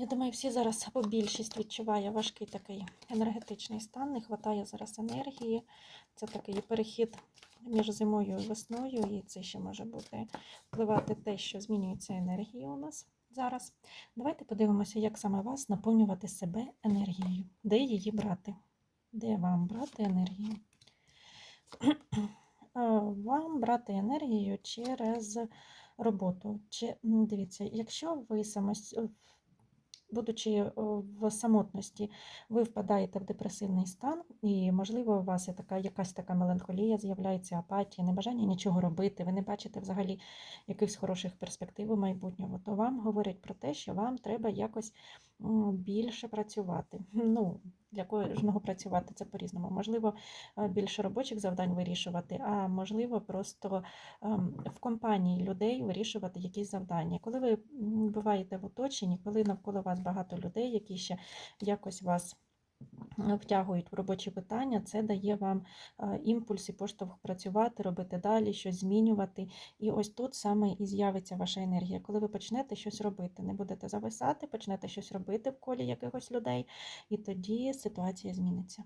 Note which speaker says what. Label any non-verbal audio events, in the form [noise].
Speaker 1: Я думаю, всі зараз або більшість відчуває важкий такий енергетичний стан, не вистачає зараз енергії. Це такий перехід між зимою і весною, і це ще може бути впливати те, що змінюється енергія у нас зараз. Давайте подивимося, як саме вас наповнювати себе енергією, де її брати, де вам брати енергію. [clears throat] Вам брати енергію через роботу. Чи, дивіться, якщо ви самос... будучи е, в самотності, ви впадаєте в депресивний стан, і, можливо, у вас є така, якась така меланхолія, з'являється апатія, небажання нічого робити, ви не бачите взагалі якихось хороших перспектив у майбутньому, то вам говорять про те, що вам треба якось більше працювати. Ну, для кожного працювати це по-різному. Можливо, е, більше робочих завдань вирішувати, а можливо, просто ем, в компанії людей вирішувати якісь завдання. Коли ви буваєте в оточенні, коли навколо вас багато людей, які ще якось вас втягують в робочі питання, це дає вам е, імпульс і поштовх працювати, робити далі, щось змінювати. І ось тут саме і з'явиться ваша енергія. Коли ви почнете щось робити, не будете зависати, почнете щось робити в колі якихось людей, і тоді ситуація зміниться.